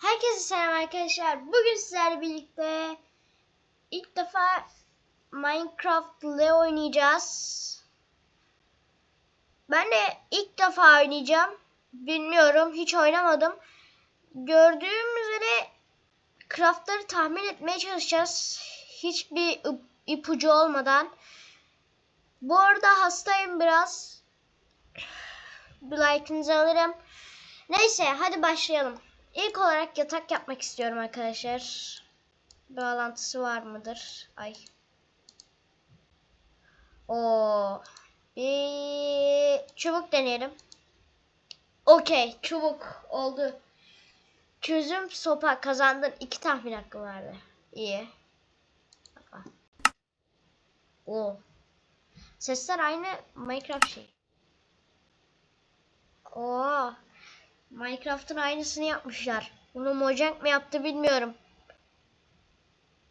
Herkese selam arkadaşlar. Bugün sizlerle birlikte ilk defa Minecraft ile oynayacağız. Ben de ilk defa oynayacağım. Bilmiyorum, hiç oynamadım. Gördüğüm üzere craftları tahmin etmeye çalışacağız. Hiçbir ip- ipucu olmadan. Bu arada hastayım biraz. Bir like'ınızı alırım. Neyse hadi başlayalım. İlk olarak yatak yapmak istiyorum arkadaşlar. Bağlantısı var mıdır? Ay. O bir çubuk deneyelim. Okey, çubuk oldu. Çözüm sopa kazandın. İki tahmin hakkı vardı. İyi. O. Sesler aynı Minecraft şey. Oo. Minecraft'ın aynısını yapmışlar. Bunu Mojang mı yaptı bilmiyorum.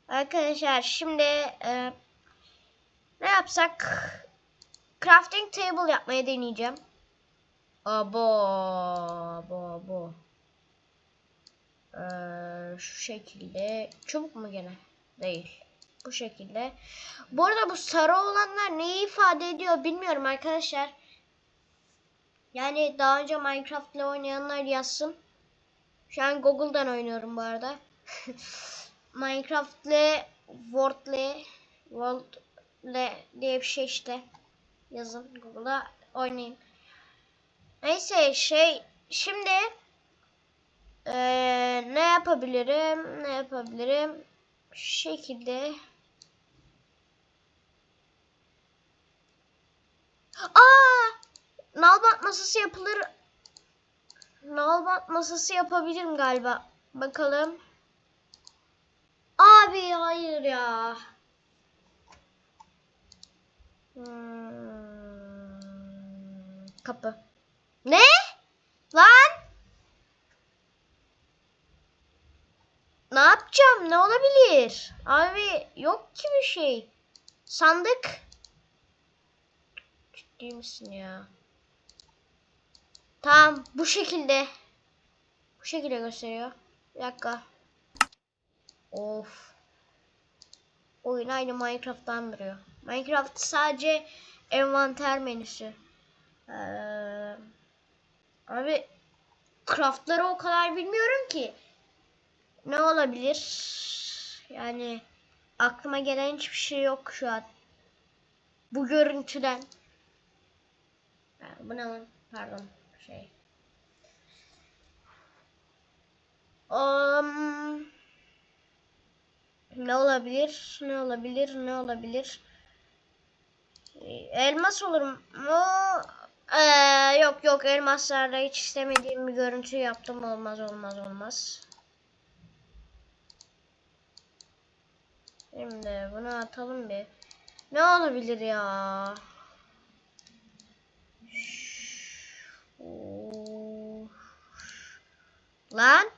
Arkadaşlar şimdi e, ne yapsak? Crafting table yapmaya deneyeceğim. Abo, abo, abo. Ee, şu şekilde. Çubuk mu gene? Değil. Bu şekilde. Bu arada bu sarı olanlar neyi ifade ediyor bilmiyorum arkadaşlar. Yani daha önce Minecraft ile oynayanlar yazsın. Şu an Google'dan oynuyorum bu arada. Minecraft ile World ile World ile diye bir şey işte. Yazın Google'a oynayın. Neyse şey şimdi eee, ne yapabilirim? Ne yapabilirim? Şu şekilde. Aa! Nalbant masası yapılır. Nalbant masası yapabilirim galiba. Bakalım. Abi hayır ya. Hmm, kapı. Ne? Lan? Ne yapacağım? Ne olabilir? Abi yok ki bir şey. Sandık. Ciddi misin ya? Tamam bu şekilde. Bu şekilde gösteriyor. Bir dakika. Of. Oyun aynı Minecraft'tan duruyor. Minecraft sadece envanter menüsü. Ee, abi craftları o kadar bilmiyorum ki. Ne olabilir? Yani aklıma gelen hiçbir şey yok şu an. Bu görüntüden. Ha? Pardon. Şey. Um, ne olabilir? Ne olabilir? Ne olabilir? Ee, Elmas olur mu? Ee, yok yok elmaslarda hiç istemediğim bir görüntü yaptım. Olmaz olmaz olmaz. Şimdi bunu atalım bir. Ne olabilir ya? Lan.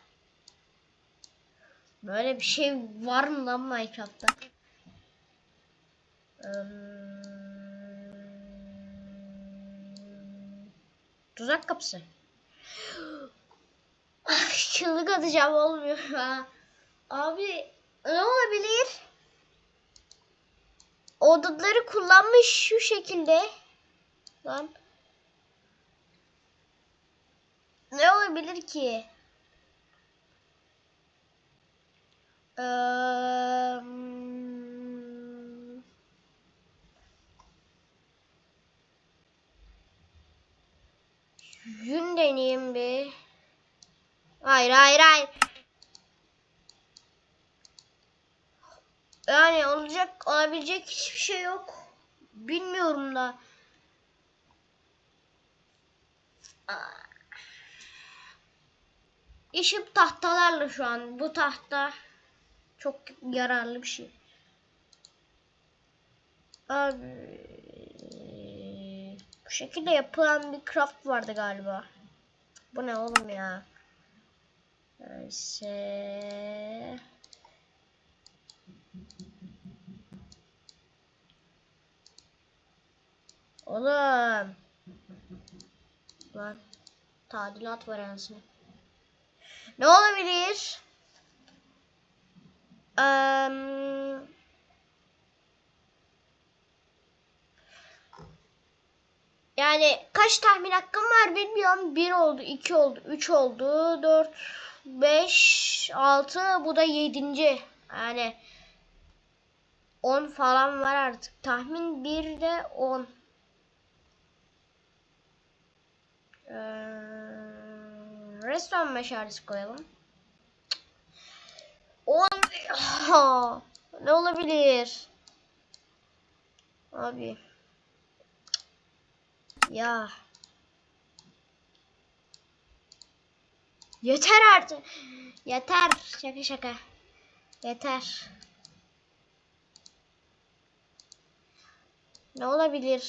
Böyle bir şey var mı lan Minecraft'ta? Hmm. Tuzak kapısı. Ah, çığlık atacağım olmuyor ha. Abi ne olabilir? Odunları kullanmış şu şekilde. Lan. Ne olabilir ki? Eee, Yün deneyeyim bir. Hayır hayır hayır. Yani olacak olabilecek hiçbir şey yok. Bilmiyorum da. Aa. İşim tahtalarla şu an. Bu tahta çok yararlı bir şey. Abi bu şekilde yapılan bir craft vardı galiba. Bu ne oğlum ya? Neyse. Oğlum. Lan tadilat var anasını. Ne olabilir? Yani kaç tahmin hakkım var bilmiyorum. 1 oldu, 2 oldu, 3 oldu, 4, 5, 6 bu da 7. Yani 10 falan var artık. Tahmin 1 de 10. Ee, restoran meşalesi koyalım. 10 ne olabilir? Abi ya. Yeter artık. Yeter. Şaka şaka. Yeter. Ne olabilir?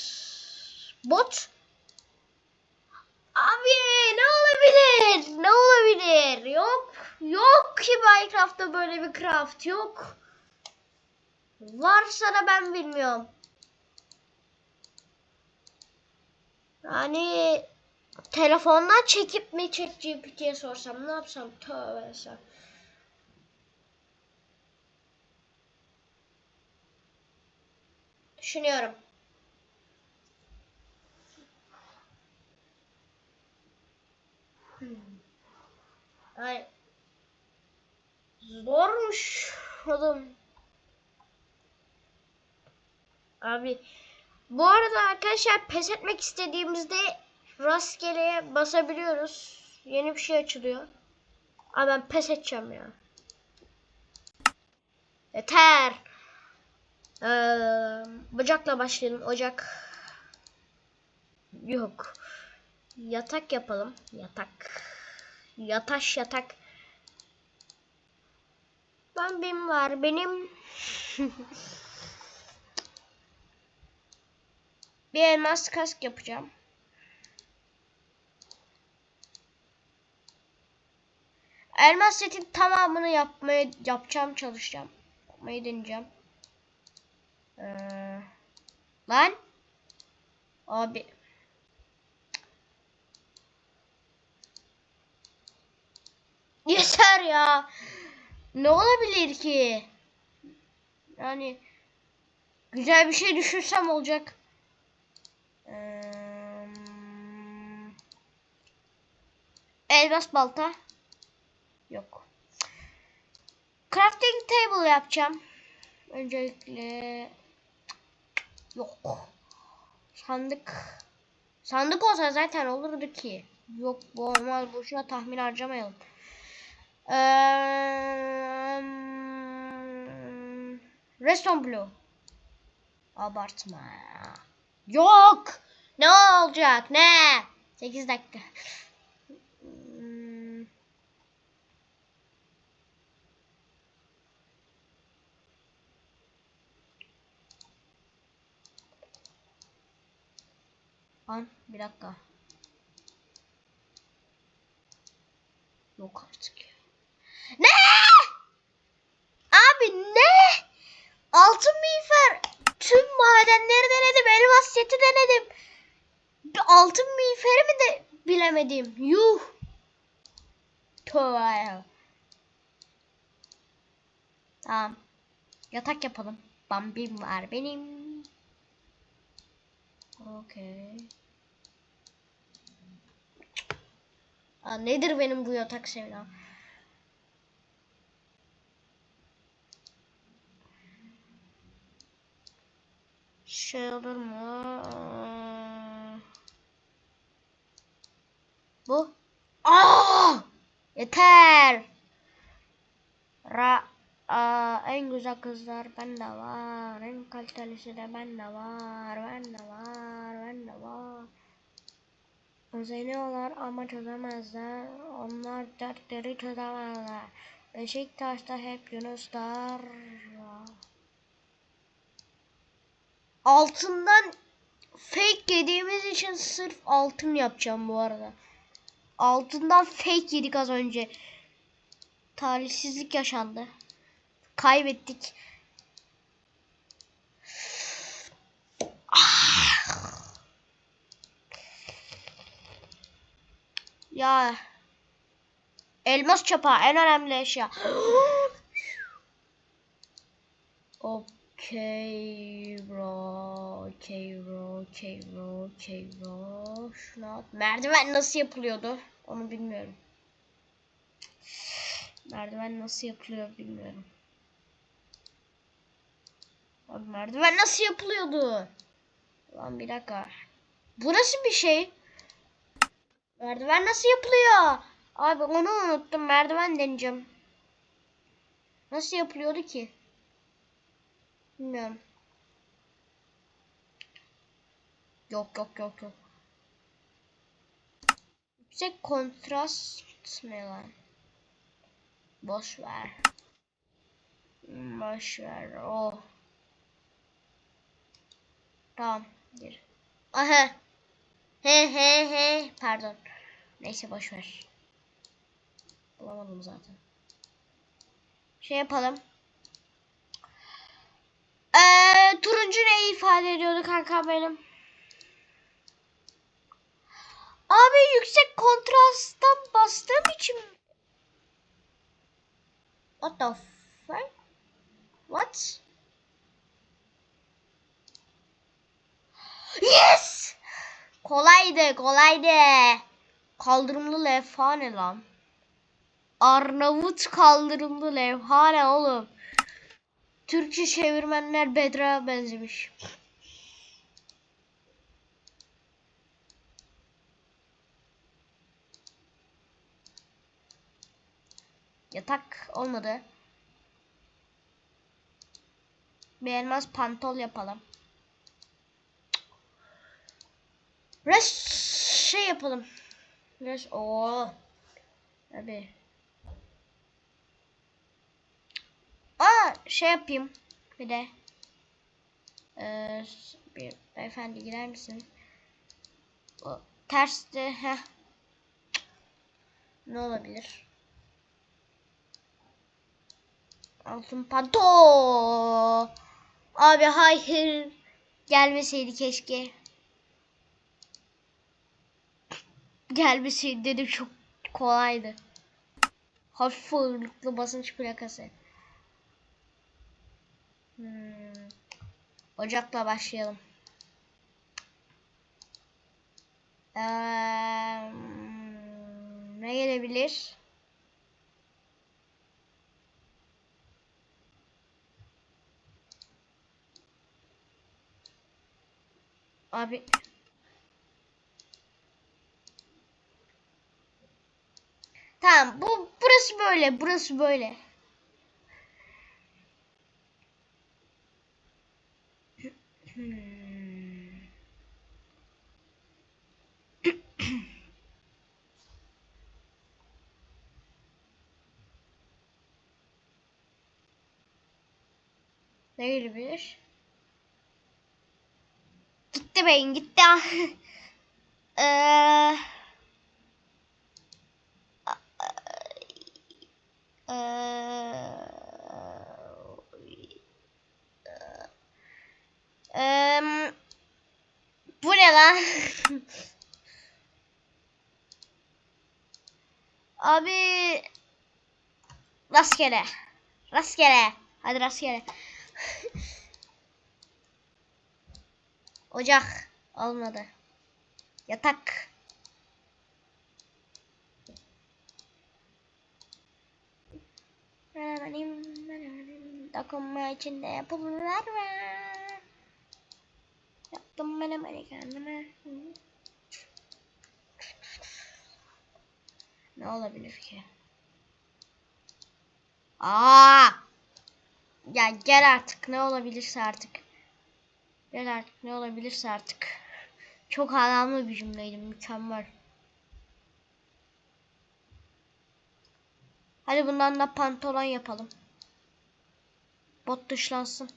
Bot? Abi ne olabilir? Ne olabilir? Yok. Yok ki Minecraft'ta böyle bir craft yok. Varsa da ben bilmiyorum. Yani telefondan çekip mi ChatGPT'ye sorsam ne yapsam tövbe esem. Düşünüyorum. Ay. Zormuş oğlum. Abi bu arada arkadaşlar pes etmek istediğimizde rastgeleye basabiliyoruz. Yeni bir şey açılıyor. Ama ben pes edeceğim ya. Yeter. Ee, bacakla başlayalım. Ocak. Yok. Yatak yapalım. Yatak. Yataş yatak. Ben benim var. Benim Bir elmas kask yapacağım. Elmas setin tamamını yapmaya yapacağım, çalışacağım. Yapmayı deneyeceğim. Ee, lan abi Yeter ya. Ne olabilir ki? Yani güzel bir şey düşünsem olacak. Ee, elmas balta. Yok. Crafting table yapacağım. Öncelikle yok. Sandık. Sandık olsa zaten olurdu ki. Yok bu olmaz. Boşuna tahmin harcamayalım. Ee, Redstone Blue. Abartma. Yok. Ne olacak? Ne? 8 dakika. Hmm. An bir dakika. Yok artık ya. Ne? Abi ne? Altın miğfer tüm madenleri denedim. Seti denedim. Altın miğferi mi de bilemedim. Yuh. Tövbe. Tamam. Yatak yapalım. Bambim var benim. Okey. Nedir benim bu yatak sevdam? Şey olur mu? Bu. Aa! Yeter. Ra Aa, en güzel kızlar bende var. En kalitelisi de bende var. Bende var. Bende var. Özeniyorlar ama çözemezler. Onlar dertleri çözemezler. Beşiktaş'ta hep Yunuslar. Altından fake yediğimiz için sırf altın yapacağım bu arada. Altından fake yedik az önce. Talihsizlik yaşandı. Kaybettik. Ya Elmas çapa en önemli eşya. Okay bro, okay bro. Şunu at. Merdiven nasıl yapılıyordu? Onu bilmiyorum. Merdiven nasıl yapılıyor bilmiyorum. Abi merdiven nasıl yapılıyordu? Lan bir dakika. Burası bir şey. Merdiven nasıl yapılıyor? Abi onu unuttum. Merdiven deneyeceğim. Nasıl yapılıyordu ki? Bilmiyorum. Yok yok yok yok. Yüksek kontrast ne lan? Boş ver. Boş ver. Oh. Tamam. Gir. Aha. He he he. Pardon. Neyse boş ver. Bulamadım zaten. Şey yapalım. Ee, turuncu neyi ifade ediyordu kanka benim? Abi yüksek kontrasttan bastığım için What the fuck? What? Yes! Kolaydı, kolaydı. Kaldırımlı levha ne lan? Arnavut kaldırımlı levha ne oğlum? Türkçe çevirmenler Bedra benzemiş. Yatak olmadı. Elmas pantol yapalım. Rest şey yapalım. Rest o. Abi. Aa şey yapayım. Bir de. Ee, bir beyefendi girer misin? O ters de heh. Ne olabilir? Altın panto. Abi hayır. Gelmeseydi keşke. Gelmeseydi dedim çok kolaydı. Hafif ağırlıklı basınç plakası. Hmm. Ocakla başlayalım. Ee, ne gelebilir? Abi Tamam bu burası böyle burası böyle. Hmm. ne gelebilir? Gitti beyin gitti. Eee Bu ne lan? Abi rastgele. Rastgele. Hadi rastgele. Ocak olmadı. Yatak. Dokunma içinde yapımlar var. Hemen kendime. Ne olabilir ki? Aa! Ya gel artık ne olabilirse artık. Gel artık ne olabilirse artık. Çok anlamlı bir cümleydi mükemmel. Hadi bundan da pantolon yapalım. Bot dışlansın.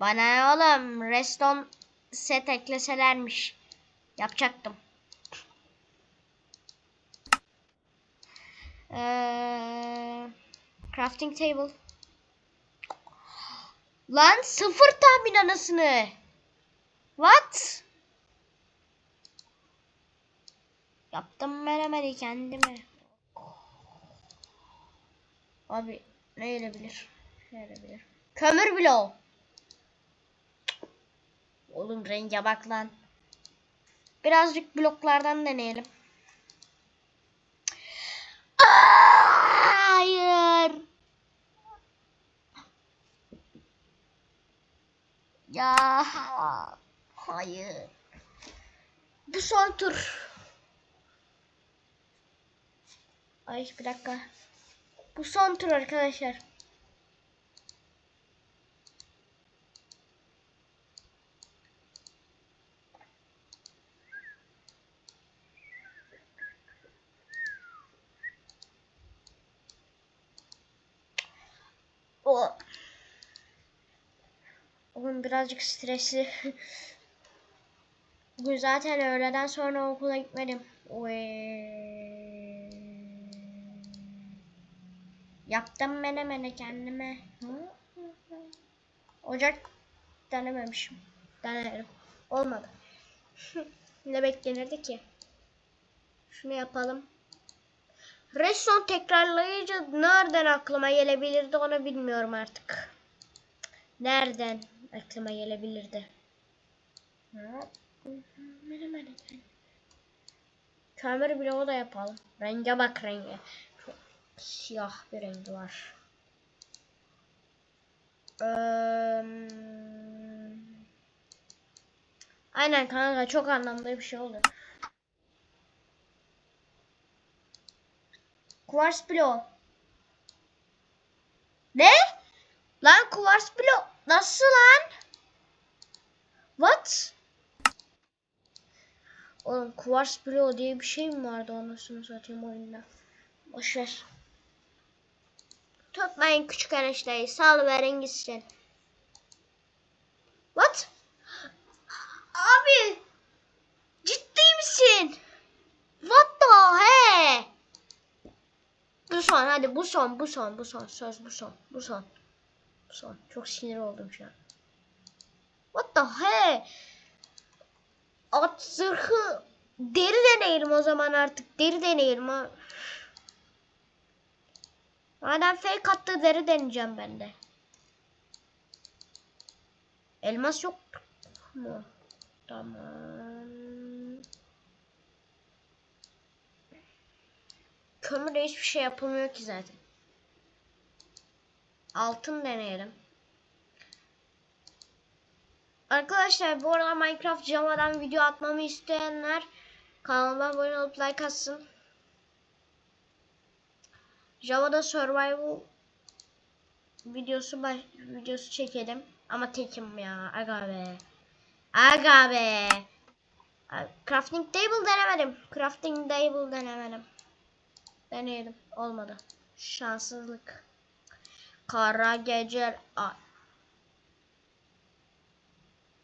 Bana oğlum reston set ekleselermiş. Yapacaktım. Ee, crafting table. Lan sıfır tahmin anasını. What? Yaptım menemeni kendime. Abi ne gelebilir? Ne gelebilir? Kömür bloğu. Oğlum renge bak lan. Birazcık bloklardan deneyelim. Hayır. Ya hayır. Bu son tur. Ay bir dakika. Bu son tur arkadaşlar. O. Bugün birazcık stresli. Bugün zaten öğleden sonra okula gitmedim. Oy. Yaptım menemene kendime. Hı? Ocak denememişim. Denerim. Olmadı. ne beklenirdi ki? Şunu yapalım. Redstone tekrarlayınca nereden aklıma gelebilirdi onu bilmiyorum artık. Nereden aklıma gelebilirdi? Kömür bloğu da yapalım. Renge bak renge. Çok siyah bir rengi var. Aynen kanka çok anlamlı bir şey oldu. Kuvars bloğu. Ne? Lan kuvars bloğu. Nasıl lan? What? Oğlum kuvars bloğu diye bir şey mi vardı anasını satayım oyunda? Boşver. Tutmayın küçük enişteyi. Sal verin gitsin. What? Abi. Ciddi misin? What the he? Bu son hadi bu son bu son bu son söz bu son bu son. Son. Çok sinir oldum şu an. What the he? At zırhı deri deneyelim o zaman artık. Deri deneyelim ha. Madem fake attı deri deneyeceğim ben de. Elmas yok mu? Tamam. Kömürle hiçbir şey yapılmıyor ki zaten. Altın deneyelim. Arkadaşlar bu arada Minecraft Java'dan video atmamı isteyenler kanalıma abone olup like atsın. Java'da survival videosu baş, videosu çekelim. Ama tekim ya. Aga be. Aga be. Crafting table denemedim. Crafting table denemedim. Deneyelim. Olmadı. Şanssızlık. Kara. Aa.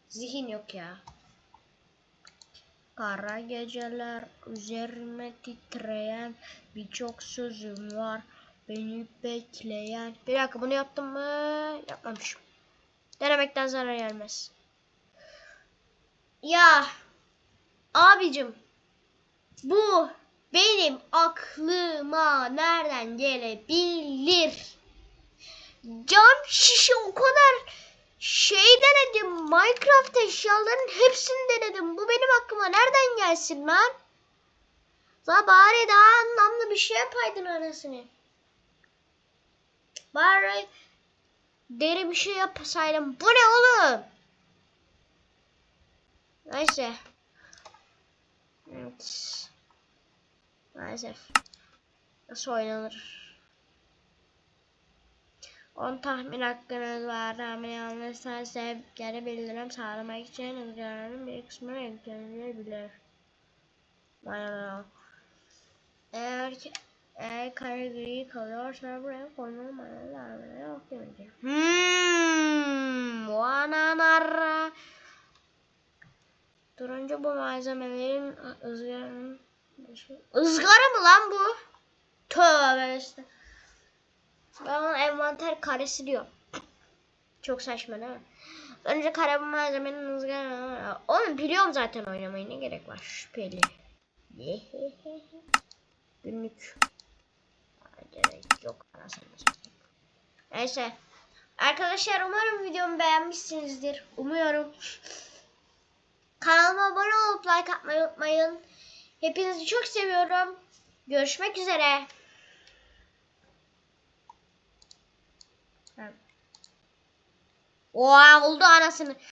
Zihin yok ya. Kara geceler üzerime titreyen birçok sözüm var. Beni bekleyen. Bir dakika bunu yaptım mı? Yapmamışım. Denemekten zarar gelmez. Ya abicim bu benim aklıma nereden gelebilir? Cam şişe o kadar şey denedim. Minecraft eşyalarının hepsini denedim. Bu benim aklıma nereden gelsin lan? La bari daha anlamlı bir şey yapaydın arasını. Bari deri bir şey yapsaydım. Bu ne oğlum? Neyse. Evet. Maalesef. Nasıl oynanır? 10 tahmin hakkınız var. Tahmin yanlışsa sebepleri bildirim sağlamak için ızgaranın bir kısmını eklenebilir. Eğer ki eğer kare gri kalıyorsa buraya koyulmalı darbeler yok demeyeceğim. Hmm, vananara. Turuncu bu malzemelerin ızgaranın ızgara mı lan bu? Tövbe işte. Ben envanter karesi diyorum. Çok saçma değil mi? Önce kare bu malzemenin ızgara. Onu biliyorum zaten oynamayı ne gerek var şüpheli. Günlük. Gerek yok. anasını. Neyse. Arkadaşlar umarım videomu beğenmişsinizdir. Umuyorum. Kanalıma abone olup like atmayı unutmayın. Hepinizi çok seviyorum. Görüşmek üzere. Oha oldu anasını.